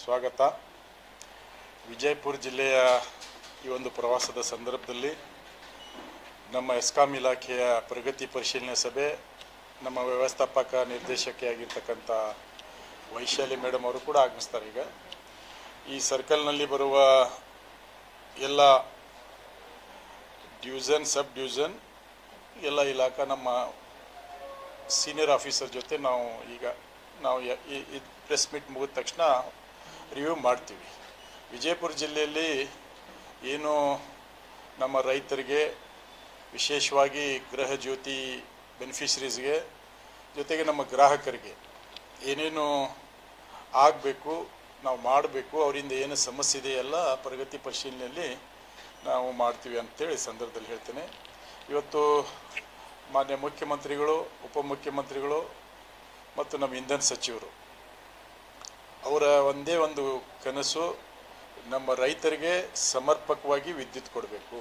ಸ್ವಾಗತ. ವಿಜಯಪುರ ಜಿಲ್ಲೆಯ ಈ ಒಂದು ಪ್ರವಾಸದ ಸಂದರ್ಭದಲ್ಲಿ ನಮ್ಮ ಎಸ್ಕಾಂ ಇಲಾಖೆಯ ಪ್ರಗತಿ ಪರಿಶೀಲನೆ ಸಭೆ, ನಮ್ಮ ವ್ಯವಸ್ಥಾಪಕ ನಿರ್ದೇಶಕಿಯಾಗಿರ್ತಕ್ಕಂಥ ವೈಶಾಲಿ ಮೇಡಮ್ ಅವರು ಕೂಡ ಆಗಮಿಸ್ತಾರೆ ಈಗ. ಈ ಸರ್ಕಲ್ನಲ್ಲಿ ಬರುವ ಎಲ್ಲ ಡ್ಯೂಸನ್, ಸಬ್ ಡ್ಯೂಸನ್, ಎಲ್ಲ ಇಲಾಖಾ ನಮ್ಮ ಸೀನಿಯರ್ ಆಫೀಸರ್ ಜೊತೆ ನಾವು ಈಗ, ನಾವು ಈ ಪ್ರೆಸ್ ಮೀಟ್ ಮುಗಿದ ತಕ್ಷಣ ರಿವ್ಯೂ ಮಾಡ್ತೀವಿ. ವಿಜಯಪುರ ಜಿಲ್ಲೆಯಲ್ಲಿ ಏನು ನಮ್ಮ ರೈತರಿಗೆ ವಿಶೇಷವಾಗಿ ಗೃಹ ಜ್ಯೋತಿ ಬೆನಿಫಿಷರೀಸ್ಗೆ ಜೊತೆಗೆ ನಮ್ಮ ಗ್ರಾಹಕರಿಗೆ ಏನೇನು ಆಗಬೇಕು, ನಾವು ಮಾಡಬೇಕು, ಅವರಿಂದ ಏನು ಸಮಸ್ಯೆ ಇದೆ ಎಲ್ಲ ಪ್ರಗತಿ ಪರಿಶೀಲನೆಯಲ್ಲಿ ನಾವು ಮಾಡ್ತೀವಿ ಅಂತೇಳಿ ಸಂದರ್ಭದಲ್ಲಿ ಹೇಳ್ತೇನೆ. ಇವತ್ತು ಮಾನ್ಯ ಮುಖ್ಯಮಂತ್ರಿಗಳು ಉಪಮುಖ್ಯಮಂತ್ರಿಗಳು ಮತ್ತು ನಮ್ಮ ಇಂಧನ ಸಚಿವರು ಅವರ ಒಂದೇ ಒಂದು ಕನಸು ನಮ್ಮ ರೈತರಿಗೆ ಸಮರ್ಪಕವಾಗಿ ವಿದ್ಯುತ್ ಕೊಡಬೇಕು.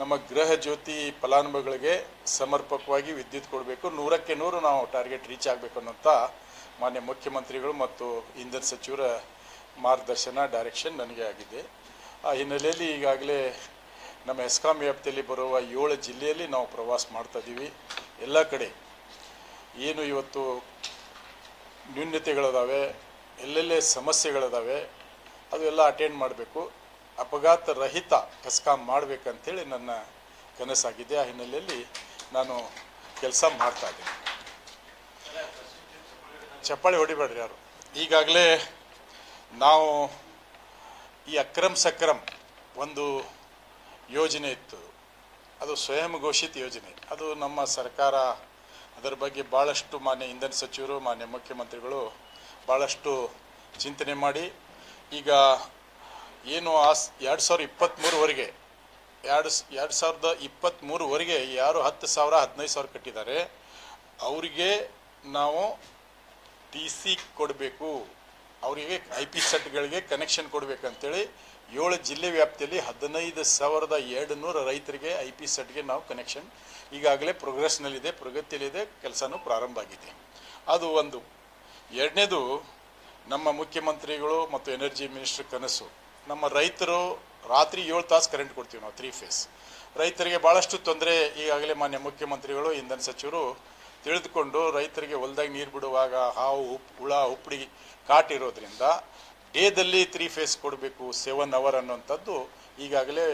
ನಮ್ಮ ಗೃಹ ಜ್ಯೋತಿ ಫಲಾನುಭವಿಗಳಿಗೆ ಸಮರ್ಪಕವಾಗಿ ವಿದ್ಯುತ್ ಕೊಡಬೇಕು. ನೂರಕ್ಕೆ ನೂರು ನಾವು ಟಾರ್ಗೆಟ್ ರೀಚ್ ಆಗಬೇಕು ಅನ್ನೋಂಥ ಮಾನ್ಯ ಮುಖ್ಯಮಂತ್ರಿಗಳು ಮತ್ತು ಇಂಧನ ಸಚಿವರ ಮಾರ್ಗದರ್ಶನ, ಡೈರೆಕ್ಷನ್ ನನಗೆ ಆಗಿದೆ. ಆ ಹಿನ್ನೆಲೆಯಲ್ಲಿ ಈಗಾಗಲೇ ನಮ್ಮ ಎಸ್ಕಾಂ ವ್ಯಾಪ್ತಿಯಲ್ಲಿ ಬರುವ ಏಳು ಜಿಲ್ಲೆಯಲ್ಲಿ ನಾವು ಪ್ರವಾಸ ಮಾಡ್ತಾ ಇದ್ದೀವಿ. ಎಲ್ಲ ಕಡೆ ಏನು ಇವತ್ತು ನ್ಯೂನ್ಯತೆಗಳಿದಾವೆ ಎಲ್ಲೆಲ್ಲೇ ಸಮಸ್ಯೆಗಳಿದಾವೆ ಎಲ್ಲ ಅಟೆಂಡ್ ಮಾಡಬೇಕು. ಅಪಘಾತ ರಹಿತ ಕಸ್ಕಾಂ ಮಾಡಬೇಕಂತೇಳಿ ನನ್ನ ಕನಸಾಗಿದೆ. ಆ ಹಿನ್ನೆಲೆಯಲ್ಲಿ ನಾನು ಕೆಲಸ ಮಾಡ್ತಾ ಇದ್ದೀನಿ. ಚಪ್ಪಾಳಿ ಹೊಡಿಬೇಡ್ರಿ ಯಾರು? ಈಗಾಗಲೇ ನಾವು ಈ ಅಕ್ರಮ್ ಸಕ್ರಮ್ ಒಂದು ಯೋಜನೆ ಇತ್ತು. ಅದು ಸ್ವಯಂ ಘೋಷಿತ ಯೋಜನೆ. ಅದು ನಮ್ಮ ಸರ್ಕಾರ ಅದರ ಬಗ್ಗೆ ಭಾಳಷ್ಟು ಮಾನ್ಯ ಇಂಧನ ಸಚಿವರು, ಮಾನ್ಯ ಮುಖ್ಯಮಂತ್ರಿಗಳು ಭಾಳಷ್ಟು ಚಿಂತನೆ ಮಾಡಿ, ಈಗ ಏನು ಆಸ್ ಎರಡು ಸಾವಿರ ಇಪ್ಪತ್ತ್ಮೂರುವರೆಗೆ ಎರಡು ಎರಡು ಸಾವಿರದ ಇಪ್ಪತ್ತ್ಮೂರುವರೆಗೆ ಯಾರು ಹತ್ತು ಸಾವಿರ, ಹದಿನೈದು ಸಾವಿರ ಕಟ್ಟಿದ್ದಾರೆ, ಅವರಿಗೆ ನಾವು ಟಿ ಸಿ ಕೊಡಬೇಕು. ಅವರಿಗೆ ಐ ಪಿ ಸೆಟ್ಗಳಿಗೆ ಕನೆಕ್ಷನ್ ಕೊಡಬೇಕಂತೇಳಿ ಏಳು ಜಿಲ್ಲೆ ವ್ಯಾಪ್ತಿಯಲ್ಲಿ ಹದಿನೈದು ಸಾವಿರದ ಎರಡು ನೂರು ರೈತರಿಗೆ ಐ ಪಿ ಸೆಟ್ಗೆ ನಾವು ಕನೆಕ್ಷನ್ ಈಗಾಗಲೇ ಪ್ರೋಗ್ರೆಸ್ನಲ್ಲಿದೆ ಪ್ರಗತಿಯಲ್ಲಿದೆ, ಕೆಲಸನೂ ಪ್ರಾರಂಭ ಆಗಿದೆ. ಅದು ಒಂದು. ಎರಡನೇದು ನಮ್ಮ ಮುಖ್ಯಮಂತ್ರಿಗಳು ಮತ್ತು ಎನರ್ಜಿ ಮಿನಿಸ್ಟರ್ ಕನಸು. ನಮ್ಮ ರೈತರು ರಾತ್ರಿ ಏಳು ತಾಸು ಕರೆಂಟ್ ಕೊಡ್ತೀವಿ ನಾವು ತ್ರೀ ಫೇಸ್ ರೈತರಿಗೆ ಭಾಳಷ್ಟು ತೊಂದರೆ ಈಗಾಗಲೇ ಮಾನ್ಯ ಮುಖ್ಯಮಂತ್ರಿಗಳು, ಇಂಧನ ಸಚಿವರು ತಿಳಿದುಕೊಂಡು ರೈತರಿಗೆ ಹೊಲದಾಗ ನೀರು ಬಿಡುವಾಗ ಹಾವು, ಉಪ್, ಹುಳ, ಉಪ್ಪಡಿ ಕಾಟಿರೋದ್ರಿಂದ ಡೇದಲ್ಲಿ ತ್ರೀ ಫೇಸ್ ಕೊಡಬೇಕು ಸೆವೆನ್ ಅವರ್ ಅನ್ನುವಂಥದ್ದು ಈಗಾಗಲೇ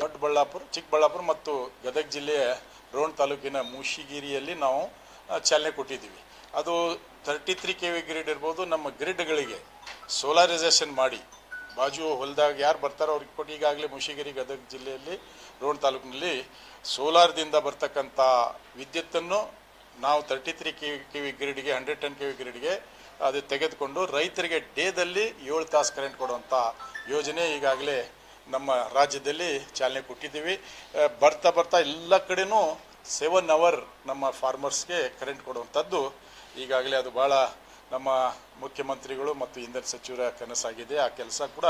ದೊಡ್ಡಬಳ್ಳಾಪುರ, ಚಿಕ್ಕಬಳ್ಳಾಪುರ ಮತ್ತು ಗದಗ ಜಿಲ್ಲೆಯ ರೋಣ ತಾಲೂಕಿನ ಮುಶಿಗಿರಿಯಲ್ಲಿ ನಾವು ಚಾಲನೆ ಕೊಟ್ಟಿದ್ದೀವಿ. ಅದು thirty three K V grid ಇರ್ಬೋದು, ನಮ್ಮ ಗ್ರಿಡ್ಗಳಿಗೆ ಸೋಲಾರೈಸೇಷನ್ ಮಾಡಿ. ಬಾಜು ಹೊಲದಾಗ ಯಾರು ಬರ್ತಾರೋ ಅವ್ರಿಗೆ ಕೊಟ್ಟು ಈಗಾಗಲೇ ಮುಷಿಗಿರಿ, ಗದಗ ಜಿಲ್ಲೆಯಲ್ಲಿ ರೋಣ ತಾಲೂಕಿನಲ್ಲಿ ಸೋಲಾರ್ದಿಂದ ಬರ್ತಕ್ಕಂಥ ವಿದ್ಯುತ್ತನ್ನು ನಾವು thirty three K K V ಗ್ರಿಡ್ಗೆ hundred ten K V ಗ್ರಿಡ್ಗೆ ಅದು ತೆಗೆದುಕೊಂಡು ರೈತರಿಗೆ ಡೇದಲ್ಲಿ ಏಳು ತಾಸು ಕರೆಂಟ್ ಕೊಡುವಂಥ ಯೋಜನೆ ಈಗಾಗಲೇ ನಮ್ಮ ರಾಜ್ಯದಲ್ಲಿ ಚಾಲನೆ ಕೊಟ್ಟಿದ್ದೀವಿ. ಬರ್ತಾ ಬರ್ತಾ ಎಲ್ಲ ಕಡೆನೂ ಸೆವೆನ್ ಅವರ್ ನಮ್ಮ ಫಾರ್ಮರ್ಸ್ಗೆ ಕರೆಂಟ್ ಕೊಡುವಂಥದ್ದು ಈಗಾಗಲೇ ಅದು ಭಾಳ ನಮ್ಮ ಮುಖ್ಯಮಂತ್ರಿಗಳು ಮತ್ತು ಇಂಧನ ಸಚಿವರ ಕನಸಾಗಿದೆ. ಆ ಕೆಲಸ ಕೂಡ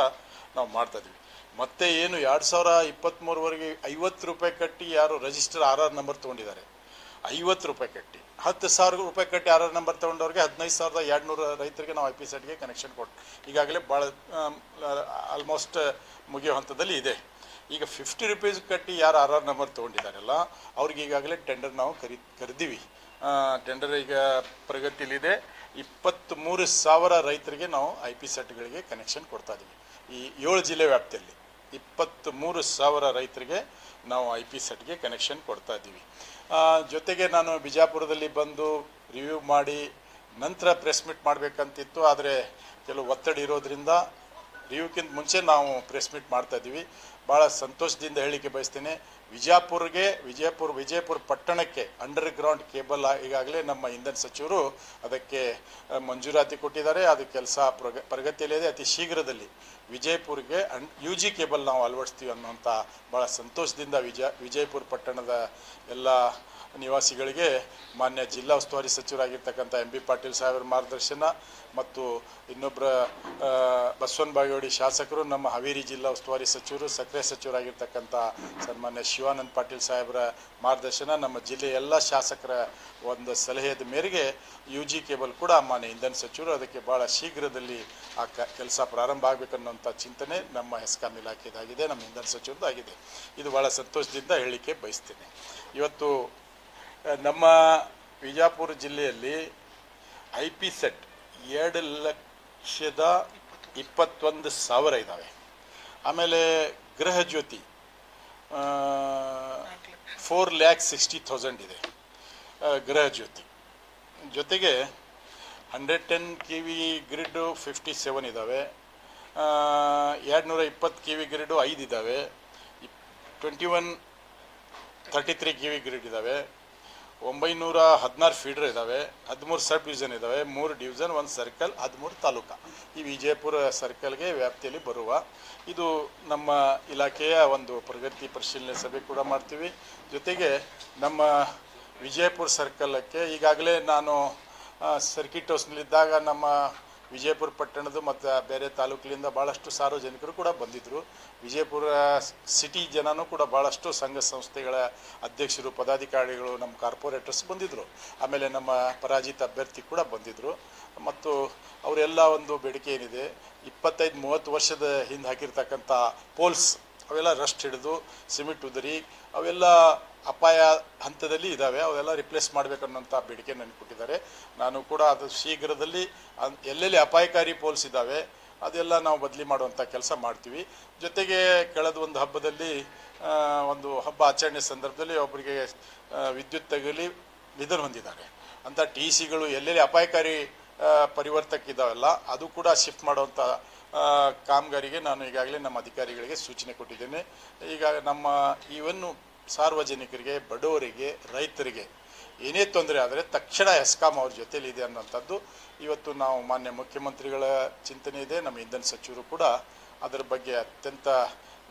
ನಾವು ಮಾಡ್ತಾ ಇದ್ದೀವಿ. ಮತ್ತೆ ಏನು ಎರಡು ಸಾವಿರ ಇಪ್ಪತ್ತ್ಮೂರವರೆಗೆ ಐವತ್ತು ರೂಪಾಯಿ ಕಟ್ಟಿ ಯಾರು ರಿಜಿಸ್ಟರ್ ಆರ್ ಆರ್ ನಂಬರ್ ತೊಗೊಂಡಿದ್ದಾರೆ. ಐವತ್ತು ರೂಪಾಯಿ ಕಟ್ಟಿ. ಹತ್ತು ಸಾವಿರ ರೂಪಾಯಿ ಕಟ್ಟಿ ಆರ್ ಆರ್ ನಂಬರ್ ತೊಗೊಂಡವ್ರಿಗೆ ಹದಿನೈದು ಸಾವಿರದ ಎರಡು ನೂರು ರೈತರಿಗೆ ನಾವು ಐ ಪಿ ಸೆಟ್ಗೆ ಕನೆಕ್ಷನ್ ಕೊಟ್ಟು ಈಗಾಗಲೇ ಭಾಳ ಆಲ್ಮೋಸ್ಟ್ ಮುಗಿಯೋ ಹಂತದಲ್ಲಿ ಇದೆ. ಈಗ ಫಿಫ್ಟಿ ರುಪೀಸ್ ಕಟ್ಟಿ ಯಾರು ಆರ್ ಆರ್ ನಂಬರ್ ತೊಗೊಂಡಿದ್ದಾರಲ್ಲ, ಅವ್ರಿಗೆ ಈಗಾಗಲೇ ಟೆಂಡರ್ ನಾವು ಕರಿ, ಕರೆದೀವಿ. ಟೆಂಡರ್ ಈಗ ಪ್ರಗತಿಯಲ್ಲಿದೆ. ಇಪ್ಪತ್ತ್ಮೂರು ಸಾವಿರ ರೈತರಿಗೆ ನಾವು ಐ ಪಿ ಸೆಟ್ಗಳಿಗೆ ಕನೆಕ್ಷನ್ ಕೊಡ್ತಾ ಇದ್ದೀವಿ ಈ ಏಳು ಜಿಲ್ಲೆ ವ್ಯಾಪ್ತಿಯಲ್ಲಿ ಇಪ್ಪತ್ತ್ಮೂರು ಸಾವಿರ ರೈತರಿಗೆ ನಾವು ಐ ಪಿ ಸೆಟ್ಗೆ ಕನೆಕ್ಷನ್ ಕೊಡ್ತಾ ಇದ್ದೀವಿ ಜೊತೆಗೆ ನಾನು ಬಿಜಾಪುರದಲ್ಲಿ ಬಂದು ರಿವ್ಯೂ ಮಾಡಿ, ನಂತರ ಪ್ರೆಸ್ ಮೀಟ್ ಮಾಡಬೇಕಂತಿತ್ತು, ಆದರೆ ಕೆಲವು ಒತ್ತಡ ಇರೋದ್ರಿಂದ ರಿವ್ಯೂಕ್ಕಿಂತ ಮುಂಚೆ ನಾವು ಪ್ರೆಸ್ ಮೀಟ್ ಮಾಡ್ತಾ ಇದ್ದೀವಿ ಭಾಳ ಸಂತೋಷದಿಂದ ಹೇಳಿಕೆ ಬಯಸ್ತೀನಿ. ವಿಜಯಪುರ್ಗೆ ವಿಜಯಪುರ ವಿಜಯಪುರ ಪಟ್ಟಣಕ್ಕೆ ಅಂಡರ್ ಗ್ರೌಂಡ್ ಕೇಬಲ್ ಈಗಾಗಲೇ ನಮ್ಮ ಇಂಧನ ಸಚಿವರು ಅದಕ್ಕೆ ಮಂಜೂರಾತಿ ಕೊಟ್ಟಿದ್ದಾರೆ. ಅದು ಕೆಲಸ ಪ್ರಗ, ಪ್ರಗತಿಯಲ್ಲಿದೆ. ಅತಿ ಶೀಘ್ರದಲ್ಲಿ ವಿಜಯಪುರ್ಗೆ ಅನ್ ಯು ಜಿ ಕೇಬಲ್ ನಾವು ಅಳವಡಿಸ್ತೀವಿ ಅನ್ನುವಂಥ ಭಾಳ ಸಂತೋಷದಿಂದ ವಿಜಯ ವಿಜಯಪುರ ಪಟ್ಟಣದ ಎಲ್ಲ ನಿವಾಸಿಗಳಿಗೆ ಮಾನ್ಯ ಜಿಲ್ಲಾ ಉಸ್ತುವಾರಿ ಸಚಿವರಾಗಿರ್ತಕ್ಕಂಥ ಎಂ ಬಿ ಪಾಟೀಲ್ ಸಾಹೇಬರ ಮಾರ್ಗದರ್ಶನ ಮತ್ತು ಇನ್ನೊಬ್ಬರ ಬಸವನ ಬಾಗೇವಾಡಿ ಶಾಸಕರು, ನಮ್ಮ ಹಾವೇರಿ ಜಿಲ್ಲಾ ಉಸ್ತುವಾರಿ ಸಚಿವರು ಸಕ್ರೆ ಗೃಹ ಸಚಿವರಾಗಿರ್ತಕ್ಕಂಥ ಸನ್ಮಾನ್ಯ ಶಿವಾನಂದ ಪಾಟೀಲ್ ಸಾಹೇಬರ ಮಾರ್ಗದರ್ಶನ, ನಮ್ಮ ಜಿಲ್ಲೆಯ ಎಲ್ಲ ಶಾಸಕರ ಒಂದು ಸಲಹೆಯ ಮೇರೆಗೆ ಯು ಜಿ ಕೇಬಲ್ ಕೂಡ ಮಾನ್ಯ ಇಂಧನ ಸಚಿವರು ಅದಕ್ಕೆ ಭಾಳ ಶೀಘ್ರದಲ್ಲಿ ಆ ಕೆಲಸ ಪ್ರಾರಂಭ ಆಗಬೇಕನ್ನುವಂಥ ಚಿಂತನೆ ನಮ್ಮ ಹೆಸ್ಕಾಂ ಇಲಾಖೆದಾಗಿದೆ, ನಮ್ಮ ಇಂಧನ ಸಚಿವರದ್ದು ಆಗಿದೆ ಇದು ಭಾಳ ಸಂತೋಷದಿಂದ ಹೇಳಲಿಕ್ಕೆ ಬಯಸ್ತೇನೆ. ಇವತ್ತು ನಮ್ಮ ವಿಜಾಪುರ ಜಿಲ್ಲೆಯಲ್ಲಿ ಐ ಪಿ ಸೆಟ್ ಎರಡು ಲಕ್ಷದ ಇಪ್ಪತ್ತೊಂದು ಸಾವಿರ ಇದ್ದಾವೆ. ಆಮೇಲೆ Gruha Jyothi four lakh sixty thousand ಇದೆ. ಗೃಹಜ್ಯೋತಿ. ಗೃಹ ಜ್ಯೋತಿ ಜೊತೆಗೆ hundred ten K V grid fifty seven ಇದ್ದಾವೆ ಎರಡು ನೂರ ಇಪ್ಪತ್ತು ಕೆ ವಿ ಗ್ರಿಡ್ಡು ಐದು ಇದ್ದಾವೆ twenty one thirty three K V grid ಇದ್ದಾವೆ ಒಂಬೈನೂರ ಹದಿನಾರು ಫೀಡರ್ ಇದ್ದಾವೆ ಹದಿಮೂರು ಸಬ್ ಡಿವಿಷನ್ ಇದ್ದಾವೆ ಮೂರು ಡಿವಿಷನ್ ಒಂದು ಸರ್ಕಲ್ ಹದಿಮೂರು ತಾಲೂಕು. ಈ ವಿಜಯಪುರ ಸರ್ಕಲ್ಗೆ ವ್ಯಾಪ್ತಿಯಲ್ಲಿ ಬರುವ ಇದು ನಮ್ಮ ಇಲಾಖೆಯ ಒಂದು ಪ್ರಗತಿ ಪರಿಶೀಲನೆ ಸಭೆ ಕೂಡ ಮಾಡ್ತೀವಿ. ಜೊತೆಗೆ ನಮ್ಮ ವಿಜಯಪುರ ಸರ್ಕಲಕ್ಕೆ ಈಗಾಗಲೇ ನಾನು ಸರ್ಕಿಟ್ ಹೌಸ್ನಲ್ಲಿದ್ದಾಗ ನಮ್ಮ ವಿಜಯಪುರ ಪಟ್ಟಣದ ಮತ್ತು ಬೇರೆ ತಾಲೂಕಿನಿಂದ ಭಾಳಷ್ಟು ಸಾರ್ವಜನಿಕರು ಕೂಡ ಬಂದಿದ್ದರು ವಿಜಯಪುರ ಸಿಟಿ ಜನನೂ ಕೂಡ ಭಾಳಷ್ಟು ಸಂಘ ಸಂಸ್ಥೆಗಳ ಅಧ್ಯಕ್ಷರು, ಪದಾಧಿಕಾರಿಗಳು, ನಮ್ಮ ಕಾರ್ಪೊರೇಟರ್ಸ್ ಬಂದಿದ್ದರು ಆಮೇಲೆ ನಮ್ಮ ಪರಾಜಿತ ಅಭ್ಯರ್ಥಿ ಕೂಡ ಬಂದಿದ್ದರು ಮತ್ತು ಅವರೆಲ್ಲ ಒಂದು ಬೇಡಿಕೆ ಏನಿದೆ, ಇಪ್ಪತ್ತೈದು, ಮೂವತ್ತು ವರ್ಷದ ಹಿಂದೆ ಹಾಕಿರ್ತಕ್ಕಂಥ ಪೋಲ್ಸ್ ಅವೆಲ್ಲ ರಸ್ಟ್ ಹಿಡಿದು, ಸಿಮೆಂಟ್ ಉದುರಿ, ಅವೆಲ್ಲ ಅಪಾಯ ಹಂತದಲ್ಲಿ ಇದ್ದಾವೆ ಅವೆಲ್ಲ ರಿಪ್ಲೇಸ್ ಮಾಡಬೇಕನ್ನೋಂಥ ಬೇಡಿಕೆ ನನಗೆ ಕೊಟ್ಟಿದ್ದಾರೆ. ನಾನು ಕೂಡ ಅದು ಶೀಘ್ರದಲ್ಲಿ ಎಲ್ಲೆಲ್ಲಿ ಅಪಾಯಕಾರಿ ಪೋಲ್ಸ್ ಇದ್ದಾವೆ ಅದೆಲ್ಲ ನಾವು ಬದಲಿ ಮಾಡುವಂಥ ಕೆಲಸ ಮಾಡ್ತೀವಿ. ಜೊತೆಗೆ ಕಳೆದ ಒಂದು ಹಬ್ಬದಲ್ಲಿ ಒಂದು ಹಬ್ಬ ಆಚರಣೆ ಸಂದರ್ಭದಲ್ಲಿ ಒಬ್ಬರಿಗೆ ವಿದ್ಯುತ್ ತಗಲಿ ನಿಧನ ಹೊಂದಿದ್ದಾರೆ. ಅಂಥ ಟಿ ಸಿಗಳು ಎಲ್ಲೆಲ್ಲಿ ಅಪಾಯಕಾರಿ ಆ, ಇದಾವಲ್ಲ ಅದು ಕೂಡ ಶಿಫ್ಟ್ ಮಾಡುವಂಥ ಕಾಮಗಾರಿಗೆ ನಾನು ಈಗಾಗಲೇ ನಮ್ಮ ಅಧಿಕಾರಿಗಳಿಗೆ ಸೂಚನೆ ಕೊಟ್ಟಿದ್ದೇನೆ. ಈಗ ನಮ್ಮ ಇವನ್ನು ಸಾರ್ವಜನಿಕರಿಗೆ ಬಡವರಿಗೆ ರೈತರಿಗೆ ಏನೇ ತೊಂದರೆ ಆದರೆ ತಕ್ಷಣ ಎಸ್ಕಾಮ್ ಅವ್ರ ಜೊತೆಲಿ ಇದೆ ಅನ್ನೋಂಥದ್ದು ಇವತ್ತು ನಾವು ಮಾನ್ಯ ಮುಖ್ಯಮಂತ್ರಿಗಳ ಚಿಂತನೆ ಇದೆ ನಮ್ಮ ಇಂಧನ ಸಚಿವರು ಕೂಡ ಅದರ ಬಗ್ಗೆ ಅತ್ಯಂತ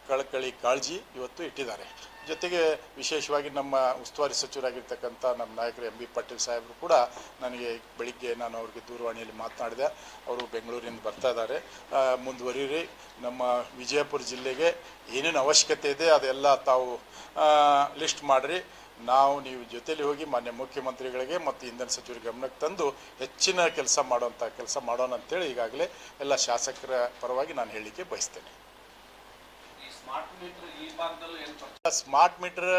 ಕಳಕಳಿ ಕಾಳಜಿ ಇವತ್ತು ಇಟ್ಟಿದ್ದಾರೆ. ಜೊತೆಗೆ ವಿಶೇಷವಾಗಿ ನಮ್ಮ ಉಸ್ತುವಾರಿ ಸಚಿವರಾಗಿರ್ತಕ್ಕಂಥ ನಮ್ಮ ನಾಯಕರು ಎಂ ಬಿ ಪಾಟೀಲ್ ಸಾಹೇಬರು ಕೂಡ ನನಗೆ ಬೆಳಿಗ್ಗೆ ನಾನು ಅವ್ರಿಗೆ ದೂರವಾಣಿಯಲ್ಲಿ ಮಾತನಾಡಿದೆ. ಅವರು ಬೆಂಗಳೂರಿಂದ ಬರ್ತಾ ಇದ್ದಾರೆ. ಮುಂದುವರಿಯಿರಿ. ನಮ್ಮ ವಿಜಯಪುರ ಜಿಲ್ಲೆಗೆ ಏನೇನು ಅವಶ್ಯಕತೆ ಇದೆ ಅದೆಲ್ಲ ತಾವು ಲಿಸ್ಟ್ ಮಾಡಿರಿ. ನಾವು ನೀವು ಜೊತೆಯಲ್ಲಿ ಹೋಗಿ ಮಾನ್ಯ ಮುಖ್ಯಮಂತ್ರಿಗಳಿಗೆ ಮತ್ತು ಇಂಧನ ಸಚಿವರ ಗಮನಕ್ಕೆ ತಂದು ಹೆಚ್ಚಿನ ಕೆಲಸ ಮಾಡುವಂಥ ಕೆಲಸ ಮಾಡೋಣ ಅಂತೇಳಿ ಈಗಾಗಲೇ ಎಲ್ಲ ಶಾಸಕರ ಪರವಾಗಿ ನಾನು ಹೇಳಲಿಕ್ಕೆ ಬಯಸ್ತೇನೆ. ಸ್ಮಾರ್ಟ್ ಮೀಟರ್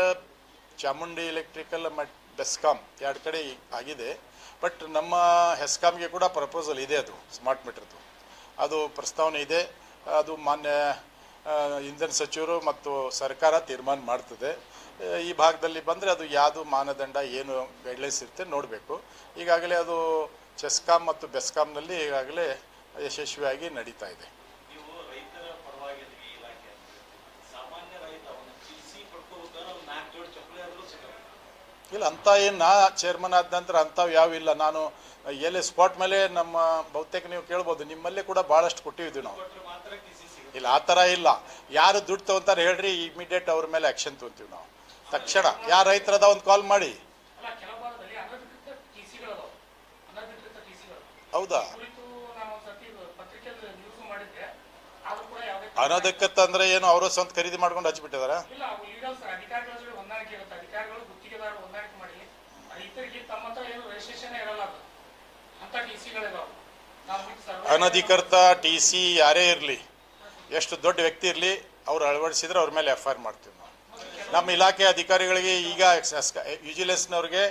ಚಾಮುಂಡಿ ಎಲೆಕ್ಟ್ರಿಕಲ್ ಮತ್ತು ಬೆಸ್ಕಾಮ್ ಎರಡು ಕಡೆ ಆಗಿದೆ. ಬಟ್ ನಮ್ಮ ಹೆಸ್ಕಾಮ್ಗೆ ಕೂಡ ಪ್ರಪೋಸಲ್ ಇದೆ ಅದು, ಸ್ಮಾರ್ಟ್ ಮೀಟರ್ದು. ಅದು ಪ್ರಸ್ತಾವನೆ ಇದೆ. ಅದು ಮಾನ್ಯ ಇಂಧನ ಸಚಿವರು ಮತ್ತು ಸರ್ಕಾರ ತೀರ್ಮಾನ ಮಾಡ್ತದೆ. ಈ ಭಾಗದಲ್ಲಿ ಬಂದರೆ ಅದು ಯಾವುದು ಮಾನದಂಡ, ಏನು ಗೈಡ್ಲೈನ್ಸ್ ಇರುತ್ತೆ ನೋಡಬೇಕು. ಈಗಾಗಲೇ ಅದು ಚೆಸ್ಕಾಮ್ ಮತ್ತು ಬೆಸ್ಕಾಮ್ನಲ್ಲಿ ಈಗಾಗಲೇ ಯಶಸ್ವಿಯಾಗಿ ನಡೀತಾ ಇದೆ. ಇಲ್ಲ ಅಂತ ಏನು ನಾ ಚೇರ್ಮನ್ ಆದ ನಂತರ ಅಂಥವು ಯಾವ ಇಲ್ಲ. ನಾನು ಎಲ್ಲಿ ಸ್ಪಾಟ್ ಮೇಲೆ ನಮ್ಮ ಬಹುತೇಕ ನೀವು ಕೇಳ್ಬೋದು, ನಿಮ್ಮಲ್ಲಿ ಕೂಡ ಭಾಳಷ್ಟು ಕೊಟ್ಟಿದ್ದೀವಿ ನಾವು. ಇಲ್ಲ, ಆ ಥರ ಇಲ್ಲ. ಯಾರು ದುಡ್ಡು ತಗೊಂತಾರೆ ಹೇಳ್ರಿ ಇಮಿಡಿಯೇಟ್ ಅವ್ರ ಮೇಲೆ ಆ್ಯಕ್ಷನ್ ತೊಗೊತೀವಿ ನಾವು. ತಕ್ಷಣ ಯಾರು ರೈತರದ ಒಂದು ಕಾಲ್ ಮಾಡಿ. ಹೌದಾ? ಅನಧಿಕೃತ ಅಂದ್ರೆ ಏನು, ಅವರು ಸ್ವಂತ ಖರೀದಿ ಮಾಡ್ಕೊಂಡು ಹಚ್ಬಿಟ್ಟಿದಾರ? ಅನಧಿಕೃತ ಟಿ ಸಿ ಯಾರೇ ಇರಲಿ ಎಷ್ಟು ದೊಡ್ಡ ವ್ಯಕ್ತಿ ಇರಲಿ ಅವ್ರು ಅಳವಡಿಸಿದ್ರೆ ಅವ್ರ ಮೇಲೆ ಎಫ್ ಐ ಆರ್ ಮಾಡ್ತೀವಿ ನಾವು ನಮ್ಮ ಇಲಾಖೆ ಅಧಿಕಾರಿಗಳಿಗೆ ಈಗ ವಿಜಿಲೆನ್ಸ್ನವ್ರಿಗೆ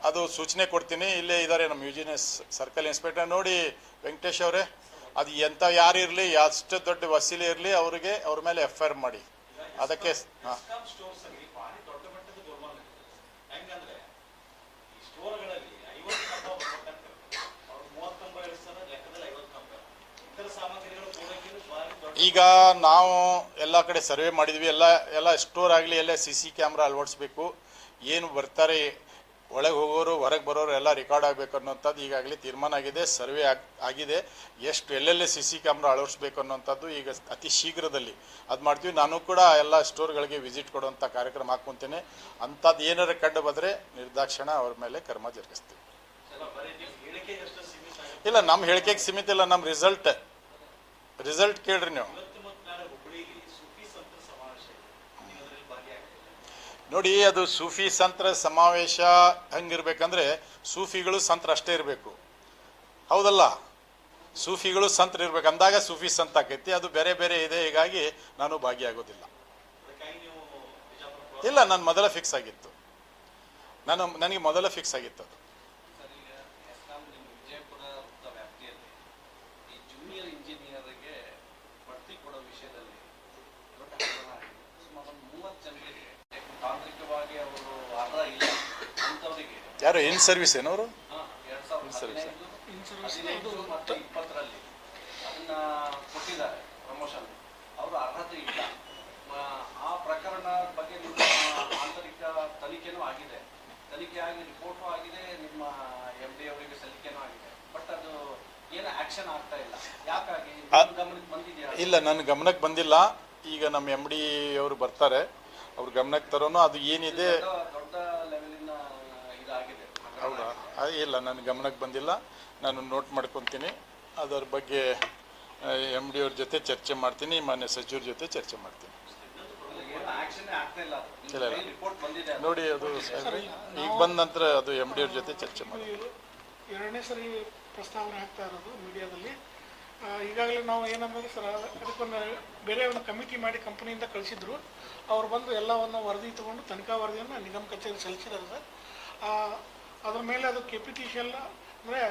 ಅದು ಸೂಚನೆ ಕೊಡ್ತೀನಿ ಇಲ್ಲೇ ಇದ್ದಾರೆ ನಮ್ಮ ವಿಜಿಲೆನ್ಸ್ ಸರ್ಕಲ್ ಇನ್ಸ್ಪೆಕ್ಟರ್ ನೋಡಿ ವೆಂಕಟೇಶ್ ಅವರೇ ಅದು ಎಂಥ ಯಾರು ಇರಲಿ ಎಷ್ಟು ದೊಡ್ಡ ವಸೀಲಿ ಇರಲಿ ಅವರಿಗೆ ಅವ್ರ ಮೇಲೆ ಎಫ್ ಐ ಆರ್ ಮಾಡಿ ಅದಕ್ಕೆ ಹಾಂ ಈಗ ನಾವು ಎಲ್ಲ ಕಡೆ ಸರ್ವೆ ಮಾಡಿದ್ವಿ. ಎಲ್ಲ ಎಲ್ಲ ಸ್ಟೋರ್ ಆಗಲಿ, ಎಲ್ಲ ಸಿ ಸಿ ಕ್ಯಾಮ್ರಾ ಅಳವಡಿಸ್ಬೇಕು. ಏನು ಬರ್ತಾರೆ, ಒಳಗೆ ಹೋಗೋರು, ಹೊರಗೆ ಬರೋರು ಎಲ್ಲ ರೆಕಾರ್ಡ್ ಆಗಬೇಕು ಅನ್ನೋಂಥದ್ದು ಈಗಾಗಲೇ ತೀರ್ಮಾನ ಆಗಿದೆ, ಸರ್ವೆ ಆಗಿ, ಆಗಿದೆ. ಎಷ್ಟು ಎಲ್ಲೆಲ್ಲಿ ಸಿ ಸಿ ಕ್ಯಾಮ್ರಾ ಅಳವಡಿಸ್ಬೇಕು ಅನ್ನೋಂಥದ್ದು ಈಗ ಅತಿ ಶೀಘ್ರದಲ್ಲಿ. ಅದು ಮಾಡ್ತೀವಿ. ನಾನು ಕೂಡ ಎಲ್ಲ ಸ್ಟೋರ್ಗಳಿಗೆ ವಿಸಿಟ್ ಕೊಡುವಂಥ ಕಾರ್ಯಕ್ರಮ ಹಾಕ್ಕೊತೇನೆ. ಅಂಥದ್ದು ಏನಾರು ಕಂಡು ಬಂದರೆ ನಿರ್ದಾಕ್ಷಣ ಅವ್ರ ಮೇಲೆ ಕ್ರಮ ಜರುಗಿಸ್ತೀವಿ. ಇಲ್ಲ ನಮ್ಮ ಹೇಳಿಕೆಗೆ ಸೀಮಿತ ಇಲ್ಲ ನಮ್ಮ ರಿಸಲ್ಟ್ ರಿಸಲ್ಟ್ ಕೇಳ್ರಿ ನೀವು. ನೋಡಿ, ಅದು ಸೂಫಿ ಸಂತರ ಸಮಾವೇಶ ಹೆಂಗಿರ್ಬೇಕಂದ್ರೆ ಸೂಫಿಗಳು ಸಂತರ ಅಷ್ಟೇ ಇರಬೇಕು. ಹೌದಲ್ಲ? ಸೂಫಿಗಳು ಸಂತರ ಇರ್ಬೇಕು. ಅಂದಾಗ ಸೂಫಿ ಸಂತ ಆಕೈತಿ. ಅದು ಬೇರೆ ಬೇರೆ ಇದೆ. ಹೀಗಾಗಿ ನಾನು ಭಾಗಿಯಾಗೋದಿಲ್ಲ. ಇಲ್ಲ ನನ್ನ ಮೊದಲ ಫಿಕ್ಸ್ ಆಗಿತ್ತು. ನಾನು, ನನಗೆ ಮೊದಲ ಫಿಕ್ಸ್ ಆಗಿತ್ತು ಅದು. ಸಾವಿರದ ಇನ್ ಸರ್ವಿಸ್ ಏನವರು ಹದಿನೈದು ಸರ್ವಿಸ್ ಮತ್ತು ಇಪ್ಪತ್ತರಲ್ಲಿ ಅದನ್ನ ಕೊಟ್ಟಿದ್ದಾರೆ ಪ್ರಮೋಷನ್ ಅವರು ಅರ್ಹತೆ ಇಲ್ಲ. ಆ ಪ್ರಕರಣ ಬಗ್ಗೆ ನಿಮ್ಮ ಆಂತರಿಕ ತನಿಖೆನೂ ಆಗಿದೆ. ತನಿಖೆ ಆಗಿ ರಿಪೋರ್ಟು ಆಗಿದೆ ನಿಮ್ಮ ಎಂ ಡಿ ಅವರಿಗೆ ಸಲ್ಲಿಕೆನೂ ಆಗಿದೆ. ಬಟ್ ಅದು ಏನು ಆಕ್ಷನ್ ಆಗ್ತಾ ಇಲ್ಲ. ಯಾಕಾಗಿ? ಗಮನಕ್ಕೆ ಬಂದಿದೆಯಾ? ಇಲ್ಲ ನನ್ನ ಗಮನಕ್ಕೆ ಬಂದಿಲ್ಲ. ಈಗ ನಮ್ಮ ಎಂ ಡಿ ಅವರು ಬರ್ತಾರೆ. ಅವ್ರ ಗಮನಕ್ಕೆ ತರೋನು ಅದು ಏನಿದೆ? ದೊಡ್ಡ ದೊಡ್ಡ ಇದಾಗಿದೆ. ಹೌದಾ. ಇಲ್ಲ ನನ್ನ ಗಮನಕ್ಕೆ ಬಂದಿಲ್ಲ. ನಾನು ನೋಟ್ ಮಾಡ್ಕೊತೀನಿ. ಅದರ ಬಗ್ಗೆ ಎಂ ಡಿ ಅವ್ರ ಜೊತೆ ಚರ್ಚೆ ಮಾಡ್ತೀನಿ ಮಾನ್ಯ ಸಚಿವರ ಜೊತೆ ಚರ್ಚೆ ಮಾಡ್ತೀನಿ. ಆಕ್ಷನ್ ಆಗ್ತಾ ಇಲ್ಲ ಇಲ್ಲ, ಇಲ್ಲ. ರಿಪೋರ್ಟ್ ಬಂದಿದೆ ನೋಡಿ ಅದು ಈಗ ಬಂದ ನಂತರ ಅದು ಎಂ ಡಿ ಅವ್ರ ಜೊತೆ ಚರ್ಚೆ ಮಾಡ್ತೀನಿ ಎರಡನೇ ಸರಿ ಪ್ರಸ್ತಾವನೆ ಆಗ್ತಾ ಇರೋದು ಮೀಡಿಯಾದಲ್ಲಿ. ಈಗಾಗಲೇ ನಾವು ಏನಂದ್ರೆ ಸರ್ ಅದಕ್ಕೊಂದು ಬೇರೆ ಒಂದು ಕಮಿಟಿ ಮಾಡಿ ಕಂಪನಿಯಿಂದ ಕಳಿಸಿದ್ರು. ಅವ್ರು ಬಂದು ಎಲ್ಲವನ್ನು ವರದಿ ತಗೊಂಡು ತನಿಖಾ ವರದಿಯನ್ನು ನಿಗಮ ಕಚೇರಿ ಸಲ್ಲಿಸಿದ್ದಾರೆ ಸರ್. ಆ, ಅದ್ರ ಮೇಲೆ ಅದು K P T C L ಅಂದರೆ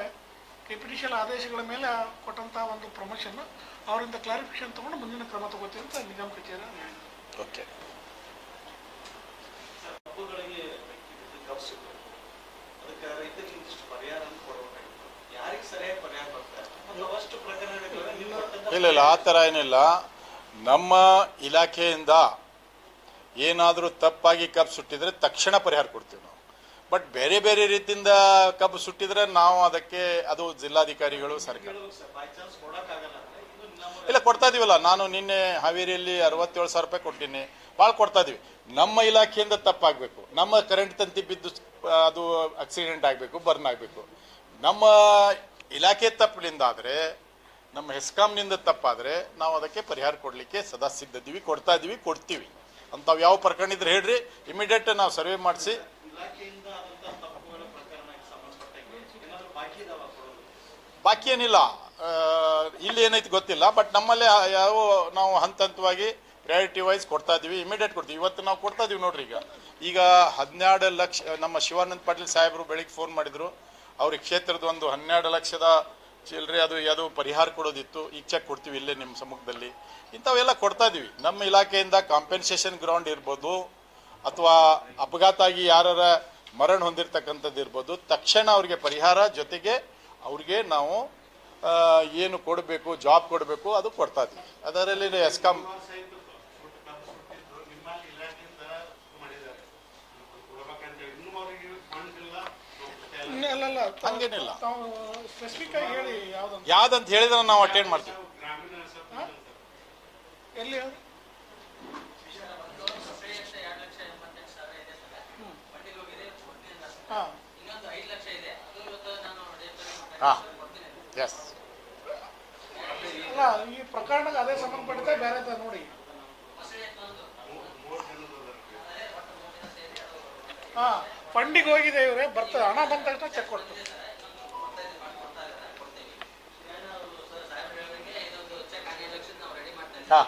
K P T C L ಆದೇಶಗಳ ಮೇಲೆ ಕೊಟ್ಟಂಥ ಒಂದು ಪ್ರಮೋಷನ್ ಅವರಿಂದ ಕ್ಲಾರಿಫಿಕೇಶನ್ ತೊಗೊಂಡು ಮುಂದಿನ ಕ್ರಮ ತಗೋತೀವಿ ಅಂತ ನಿಗಮ ಕಚೇರಿ ಹೇಳಿದ್ರು. ಓಕೆ. ಅದಕ್ಕೆ ರೈತರಿಗೆ ಪರಿಹಾರ ಇಲ್ಲ ಇಲ್ಲ, ಆ ಥರ ಏನಿಲ್ಲ. ನಮ್ಮ ಇಲಾಖೆಯಿಂದ ಏನಾದರೂ ತಪ್ಪಾಗಿ ಕಬ್ಬು ಸುಟ್ಟಿದ್ರೆ ತಕ್ಷಣ ಪರಿಹಾರ ಕೊಡ್ತೀವಿ ನಾವು. ಬಟ್ ಬೇರೆ ಬೇರೆ ರೀತಿಯಿಂದ ಕಬ್ಬು ಸುಟ್ಟಿದ್ರೆ ನಾವು ಅದಕ್ಕೆ, ಅದು ಜಿಲ್ಲಾಧಿಕಾರಿಗಳು, ಸರ್ಕಾರ. ಇಲ್ಲ, ಕೊಡ್ತಾ ಇದೀವಲ್ಲ, ನಾನು ನಿನ್ನೆ ಹಾವೇರಿಯಲ್ಲಿ ಅರವತ್ತೇಳು ಸಾವಿರ ರೂಪಾಯಿ ಕೊಟ್ಟಿನಿ. ಭಾಳ ಕೊಡ್ತಾ ಇದೀವಿ. ನಮ್ಮ ಇಲಾಖೆಯಿಂದ ತಪ್ಪಾಗಬೇಕು. ನಮ್ಮ ಕರೆಂಟ್ ತಂತಿ ಬಿದ್ದು ಅದು ಆಕ್ಸಿಡೆಂಟ್ ಆಗಬೇಕು ಬರ್ನ್ ಆಗಬೇಕು. ನಮ್ಮ ಇಲಾಖೆ ತಪ್ಪಿನಿಂದಾದರೆ ನಮ್ಮ ಹೆಸ್ಕಾಮ್ನಿಂದ ತಪ್ಪಾದರೆ ನಾವು ಅದಕ್ಕೆ ಪರಿಹಾರ ಕೊಡಲಿಕ್ಕೆ ಸದಾ ಸಿದ್ಧದ್ದೀವಿ ಕೊಡ್ತಾ ಇದ್ದೀವಿ ಕೊಡ್ತೀವಿ. ಅಂಥವು ಯಾವ ಪ್ರಕರಣ ಇದ್ರೆ ಹೇಳ್ರಿ ಇಮಿಡಿಯೇಟ್ ನಾವು ಸರ್ವೆ ಮಾಡಿಸಿ. ಬಾಕಿ ಏನಿಲ್ಲ. ಇಲ್ಲಿ ಏನೈತೆ ಗೊತ್ತಿಲ್ಲ ಬಟ್ ನಮ್ಮಲ್ಲಿ ಯಾವ ನಾವು ಹಂತ ಹಂತವಾಗಿ ಪ್ರಯಾರಿಟಿ ವೈಸ್ ಕೊಡ್ತಾ ಇದ್ದೀವಿ ಇಮಿಡಿಯೇಟ್ ಕೊಡ್ತೀವಿ. ಇವತ್ತು ನಾವು ಕೊಡ್ತಾ ಇದೀವಿ ನೋಡ್ರಿ ಈಗ. ಈಗ ಹದಿನೆರಡು ಲಕ್ಷ ನಮ್ಮ ಶಿವಾನಂದ ಪಾಟೀಲ್ ಸಾಹೇಬರು ಬೆಳಿಗ್ಗೆ ಫೋನ್ ಮಾಡಿದ್ರು. ಅವ್ರಿಗೆ ಕ್ಷೇತ್ರದ ಒಂದು ಹನ್ನೆರಡು ಲಕ್ಷದ ಚಿಲ್ಲರೆ ಅದು ಯಾವುದು ಪರಿಹಾರ ಕೊಡೋದಿತ್ತು. ಈಗ ಚೆಕ್ ಕೊಡ್ತೀವಿ ಇಲ್ಲೇ ನಿಮ್ಮ ಸಮ್ಮುಖದಲ್ಲಿ. ಇಂಥವೆಲ್ಲ ಕೊಡ್ತಾ ಇದೀವಿ. ನಮ್ಮ ಇಲಾಖೆಯಿಂದ ಕಾಂಪೆನ್ಸೇಷನ್ ಗ್ರೌಂಡ್ ಇರ್ಬೋದು, ಅಥವಾ ಅಪಘಾತ ಆಗಿ ಯಾರ ಮರಣ ಹೊಂದಿರತಕ್ಕಂಥದ್ದು ಇರ್ಬೋದು, ತಕ್ಷಣ ಅವ್ರಿಗೆ ಪರಿಹಾರ ಜೊತೆಗೆ ಅವ್ರಿಗೆ ನಾವು ಏನು ಕೊಡಬೇಕು ಜಾಬ್ ಕೊಡಬೇಕು, ಅದು ಕೊಡ್ತಾ ಇದ್ದೀವಿ ಅದರಲ್ಲಿ ಎಸ್ಕಾಂ ಅಲ್ಲಲ್ಲ ಹಂಗೇನಿಲ್ಲ. ತಾವು ಸ್ಪೆಸಿಫಿಕ್ ಆಗಿ ಹೇಳಿ ಯಾವ್ದಂತ. ಯಾವ್ದಂತ ಹೇಳಿದ್ರೆ ನಾವು ಅಟೆಂಡ್ ಮಾಡ್ತೀವಿ. ಎಲ್ಲಿ? ಹಾ. ಹಾ. ಎಸ್ ಅಲ್ಲ ಈ ಪ್ರಕರಣಕ್ಕೆ ಅದೇ ಸಂಬಂಧಪಟ್ಟಿದೆ ಬೇರೆ ನೋಡಿ. ಹಾ. ಫಂಡಿಗೆ ಹೋಗಿದೆ ಇವರೇ ಬರ್ತದೆ. ಹಣ ಬಂದ ತಕ್ಷಣ ಚೆಕ್ ಕೊಡ್ತಾರೆ ಹಾ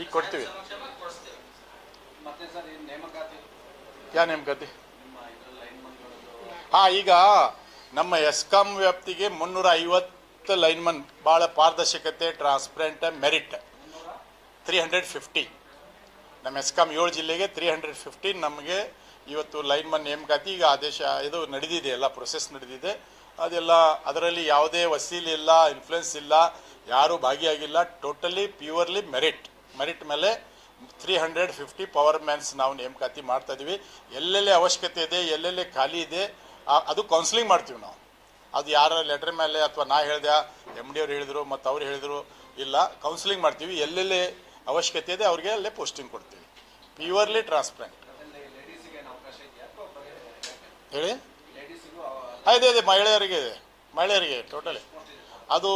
ಈಗ ಕೊಡ್ತೀವಿ. ಮತ್ತೆ ಸರ್ ಈ ನೇಮಕಾತಿ ಯಾ ನೇಮಕಾತಿ ಲೈನ್ ಹಾ ಈಗ ನಮ್ಮ ಎಸ್ಕಾಮ್ ವ್ಯಾಪ್ತಿಗೆ ಮುನ್ನೂರ ಐವತ್ತು ಲೈನ್ಮನ್ ಭಾಳ ಪಾರದರ್ಶಕತೆ transparent merit three hundred fifty ನಮ್ಮ ಎಸ್ಕಾಮ್ ಏಳು ಜಿಲ್ಲೆಗೆ ತ್ರೀ ಹಂಡ್ರೆಡ್ ಫಿಫ್ಟಿ ನಮಗೆ ಇವತ್ತು ಲೈನ್ಮನ್ ನೇಮಕಾತಿ, ಈಗ ಆದೇಶ, ಇದು ನಡೆದಿದೆ, ಎಲ್ಲ ಪ್ರೊಸೆಸ್ ನಡೆದಿದೆ. ಅದೆಲ್ಲ, ಅದರಲ್ಲಿ ಯಾವುದೇ ವಸೀಲಿ ಇಲ್ಲ ಇನ್ಫ್ಲುಯೆನ್ಸ್ ಇಲ್ಲ, ಯಾರೂ ಭಾಗಿಯಾಗಿಲ್ಲ. ಟೋಟಲಿ ಪ್ಯೂರ್ಲಿ ಮೆರಿಟ್ ಮೆರಿಟ್ ಮೇಲೆ three hundred fifty power mans ನಾವು ನೇಮಕಾತಿ ಮಾಡ್ತಾ ಇದ್ದೀವಿ ಎಲ್ಲೆಲ್ಲಿ ಅವಶ್ಯಕತೆ ಇದೆ, ಎಲ್ಲೆಲ್ಲಿ ಖಾಲಿ ಇದೆ ಅದು ಕೌನ್ಸಿಲಿಂಗ್ ಮಾಡ್ತೀವಿ ನಾವು. ಅದು ಯಾರ ಲೆಟರ್ ಮೇಲೆ ಅಥವಾ ನಾ ಹೇಳಿದೆ ಎಂ ಡಿ ಅವ್ರು ಹೇಳಿದ್ರು, ಮತ್ತು ಅವ್ರು ಹೇಳಿದ್ರು, ಇಲ್ಲ ಕೌನ್ಸಿಲಿಂಗ್ ಮಾಡ್ತೀವಿ. ಎಲ್ಲೆಲ್ಲಿ ಅವಶ್ಯಕತೆ ಇದೆ, ಅವ್ರಿಗೆ ಅಲ್ಲೇ ಪೋಸ್ಟಿಂಗ್ ಕೊಡ್ತೀವಿ. ಪ್ಯೂರ್ಲಿ ಟ್ರಾನ್ಸ್ಪರೆಂಟ್ ಅದರಲ್ಲಿ ಲೇಡೀಸಿಗೆ ಏನು ಅವಕಾಶ ಇದೆಯಾ ಅಥವಾ ಬರೀ ಹೇಳಿ? ಇದೆ ಇದೆ, ಮಹಿಳೆಯರಿಗೆ ಇದೆ. ಮಹಿಳೆಯರಿಗೆ ಟೋಟಲಿ ಅದು,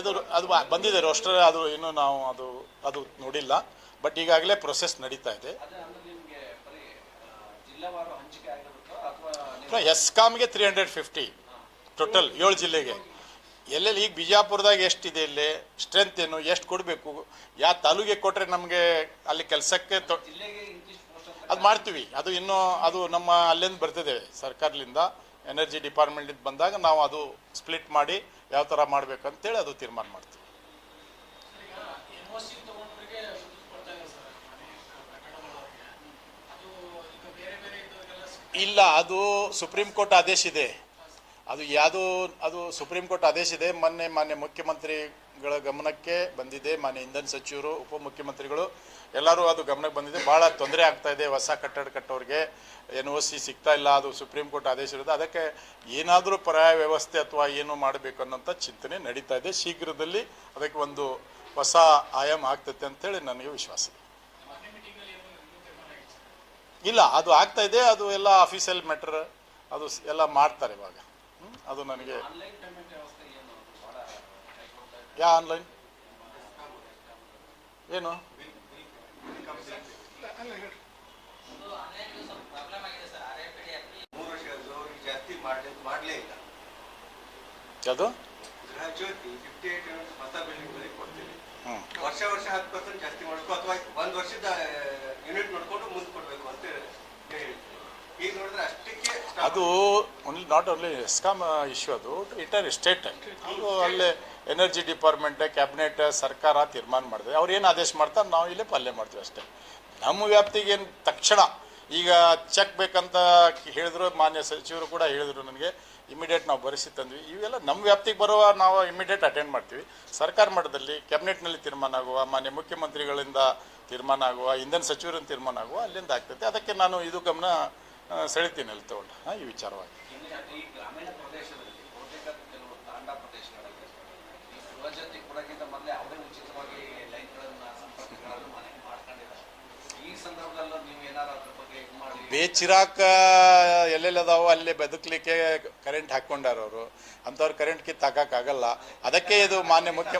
ಇದು, ಅದು ಬಂದಿದೆ ರೋಸ್ಟರ್ ಅದು ಇನ್ನೂ ನಾವು ಅದು ಅದು ನೋಡಿಲ್ಲ. ಬಟ್ ಈಗಾಗಲೇ ಪ್ರೊಸೆಸ್ ನಡೀತಾ ಇದೆ. ಎಸ್ಕಾಮ್ಗೆ ತ್ರೀ ಹಂಡ್ರೆಡ್ ಫಿಫ್ಟಿ ಟೋಟಲ್ ಏಳು ಜಿಲ್ಲೆಗೆ. ಎಲ್ಲೆಲ್ಲಿ, ಈಗ ಬಿಜಾಪುರದಾಗ ಎಷ್ಟಿದೆ ಇಲ್ಲಿ? ಸ್ಟ್ರೆಂತ್ ಏನು? ಎಷ್ಟು ಕೊಡಬೇಕು? ಯಾವ ತಾಲೂಕಿಗೆ ಕೊಟ್ಟರೆ ನಮಗೆ ಅಲ್ಲಿ ಕೆಲಸಕ್ಕೆ ಅದು ಮಾಡ್ತೀವಿ. ಅದು ಇನ್ನೂ ಅದು ನಮ್ಮ ಅಲ್ಲಿಂದ ಬರ್ತಿದೆ ಸರ್ಕಾರದಿಂದ. ಎನರ್ಜಿ ಡಿಪಾರ್ಟ್ಮೆಂಟಿಂದ ಬಂದಾಗ ನಾವು ಅದು ಸ್ಪ್ಲಿಟ್ ಮಾಡಿ ಯಾವ ಥರ ಮಾಡಬೇಕು ಅಂತೇಳಿ ಅದು ತೀರ್ಮಾನ ಮಾಡ್ತೀವಿ. ಇಲ್ಲ ಅದು ಸುಪ್ರೀಂ ಕೋರ್ಟ್ ಆದೇಶ ಇದೆ. ಅದು ಯಾವುದು ಅದು ಸುಪ್ರೀಂ ಕೋರ್ಟ್ ಆದೇಶ ಇದೆ. ಮೊನ್ನೆ ಮಾನ್ಯ ಮುಖ್ಯಮಂತ್ರಿಗಳ ಗಮನಕ್ಕೆ ಬಂದಿದೆ ಮಾನ್ಯ ಇಂಧನ ಸಚಿವರು, ಉಪಮುಖ್ಯಮಂತ್ರಿಗಳು. ಎಲ್ಲರೂ ಅದು ಗಮನಕ್ಕೆ ಬಂದಿದೆ. ಭಾಳ ತೊಂದರೆ ಆಗ್ತಾ ಇದೆ ಹೊಸ ಕಟ್ಟಡ ಕಟ್ಟೋರಿಗೆ. ಎನ್ ಒ ಸಿ ಸಿಗ್ತಾ ಇಲ್ಲ, ಅದು ಸುಪ್ರೀಂ ಕೋರ್ಟ್ ಆದೇಶ ಇರೋದು. ಅದಕ್ಕೆ ಏನಾದರೂ ಪರ್ಯಾಯ ವ್ಯವಸ್ಥೆ ಅಥವಾ ಏನು ಮಾಡಬೇಕು ಅನ್ನೋಂಥ ಚಿಂತನೆ ನಡೀತಾ ಇದೆ. ಶೀಘ್ರದಲ್ಲಿ ಅದಕ್ಕೆ ಒಂದು ಹೊಸ ಆಯಾಮ ಆಗ್ತೈತೆ ಅಂತೇಳಿ ನನಗೆ ವಿಶ್ವಾಸ ಇಲ್ಲ, ಅದು ಆಗ್ತಾ ಇದೆ. ಅದು ಎಲ್ಲ ಆಫೀಸಲ್ ಮ್ಯಾಟರ್ ಅದು ಎಲ್ಲ ಮಾಡ್ತಾರೆ ಇವಾಗ. ಅದು ನನಗೆ ಆನ್ಲೈನ್ ಪೇಮೆಂಟ್ ವ್ಯವಸ್ಥೆ ಏನು ಅದು ಬಹಳ ಕೈಗೊಳ್ತಾ ಇದೆ. ಯಾ ಆನ್ಲೈನ್ ಏನು? ಹೇಳಿ ಯಾವುದು? ಫಿಫ್ಟಿ ವರ್ಷ ವರ್ಷ ಹತ್ತು ಪರ್ಸೆಂಟ್ ಜಾಸ್ತಿ ಮಾಡ್ಕೋ ಅಥವಾ ಒಂದು ವರ್ಷದ ಯೂನಿಟ್ ನೋಡ್ಕೊಂಡು ಮುಂದೆ ಕೊಡಬೇಕು ಅಂತ ಹೇಳ್ತೀವಿ ಅದು only not only ESCOM issue ಅದು ಇಟರ್ ಸ್ಟೇಟ್ ಅದು ಅಲ್ಲೇ ಎನರ್ಜಿ ಡಿಪಾರ್ಟ್ಮೆಂಟ್ ಕ್ಯಾಬಿನೆಟ್ ಸರ್ಕಾರ ತೀರ್ಮಾನ ಮಾಡಿದೆ. ಅವ್ರು ಏನು ಆದೇಶ ಮಾಡ್ತಾರೆ, ನಾವು ಇಲ್ಲೇ ಪಲ್ಯ ಮಾಡ್ತೀವಿ ಅಷ್ಟೇ. ನಮ್ಮ ವ್ಯಾಪ್ತಿಗೆ ಏನು ತಕ್ಷಣ ಈಗ ಚೆಕ್ ಬೇಕಂತ ಹೇಳಿದ್ರು, ಮಾನ್ಯ ಸಚಿವರು ಕೂಡ ಹೇಳಿದ್ರು ನನಗೆ ಇಮಿಡಿಯೇಟ್ ನಾವು ಬರೆಸಿ ತಂದ್ವಿ. ಇವೆಲ್ಲ ನಮ್ಮ ವ್ಯಾಪ್ತಿಗೆ ಬರುವ ನಾವು ಇಮಿಡಿಯೇಟ್ ಅಟೆಂಡ್ ಮಾಡ್ತೀವಿ. ಸರ್ಕಾರ ಮಟ್ಟದಲ್ಲಿ ಕ್ಯಾಬಿನೆಟ್ನಲ್ಲಿ ತೀರ್ಮಾನ ಆಗುವ, ಮಾನ್ಯ ಮುಖ್ಯಮಂತ್ರಿಗಳಿಂದ ತೀರ್ಮಾನ ಆಗುವ, ಇಂಧನ ಸಚಿವರಿಂದ ತೀರ್ಮಾನ ಆಗುವ, ಅಲ್ಲಿಂದ ಆಗ್ತೈತೆ ಅದಕ್ಕೆ ನಾನು ಇದು ಗಮನ ಸೆಳಿತೀನಿ ಅಲ್ಲಿ ತಗೊಂಡು. ಹಾಂ ಈ ವಿಚಾರವಾಗಿ. ಬೇಚಿರಾಕ ಎಲ್ಲೆಲ್ಲಿ ಅದಾವೋ ಅಲ್ಲೇ ಬದುಕಲಿಕ್ಕೆ ಕರೆಂಟ್ ಹಾಕ್ಕೊಂಡಾರ ಅವರು. ಅಂಥವ್ರು ಕರೆಂಟ್ ಕಿತ್ತು ಹಾಕೋಕ್ಕಾಗಲ್ಲ. ಅದಕ್ಕೆ ಇದು ಮಾನ್ಯ ಮುಖ್ಯ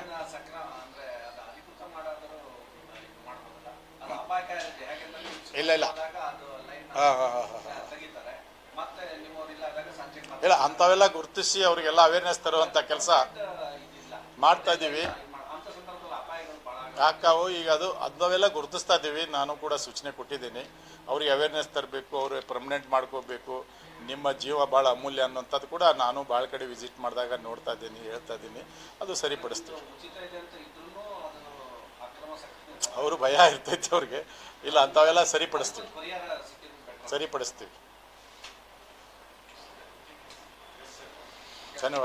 ಇಲ್ಲ, ಇಲ್ಲ. ಇಲ್ಲ, ಅಂಥವೆಲ್ಲ ಗುರುತಿಸಿ ಅವರಿಗೆಲ್ಲ ಅವೇರ್ನೆಸ್ ತರುವಂಥ ಕೆಲಸ ಮಾಡ್ತಾ ಇದ್ದೀವಿ. ಯಾಕಾವು ಈಗ ಅದು ಅದವೆಲ್ಲ ಗುರುತಿಸ್ತಾ ಇದ್ದೀವಿ. ನಾನು ಕೂಡ ಸೂಚನೆ ಕೊಟ್ಟಿದ್ದೀನಿ. ಅವ್ರಿಗೆ ಅವೇರ್ನೆಸ್ ತರಬೇಕು ಅವ್ರಿಗೆ ಪರ್ಮನೆಂಟ್ ಮಾಡ್ಕೋಬೇಕು. ನಿಮ್ಮ ಜೀವ ಭಾಳ ಅಮೂಲ್ಯ ಅನ್ನೋಂಥದ್ದು ಕೂಡ ನಾನು ಭಾಳ ಕಡೆ ವಿಸಿಟ್ ಮಾಡಿದಾಗ ನೋಡ್ತಾ ಇದ್ದೀನಿ, ಹೇಳ್ತಾ ಇದ್ದೀನಿ. ಅದು ಸರಿಪಡಿಸ್ತೀವಿ. ಅವರು ಭಯ ಇರ್ತೈತಿ ಅವ್ರಿಗೆ. ಇಲ್ಲ, ಅಂಥವೆಲ್ಲ ಸರಿಪಡಿಸ್ತೀವಿ. ಸರಿಪಡಿಸ್ತೀವಿ. ಧನ್ಯವಾದ.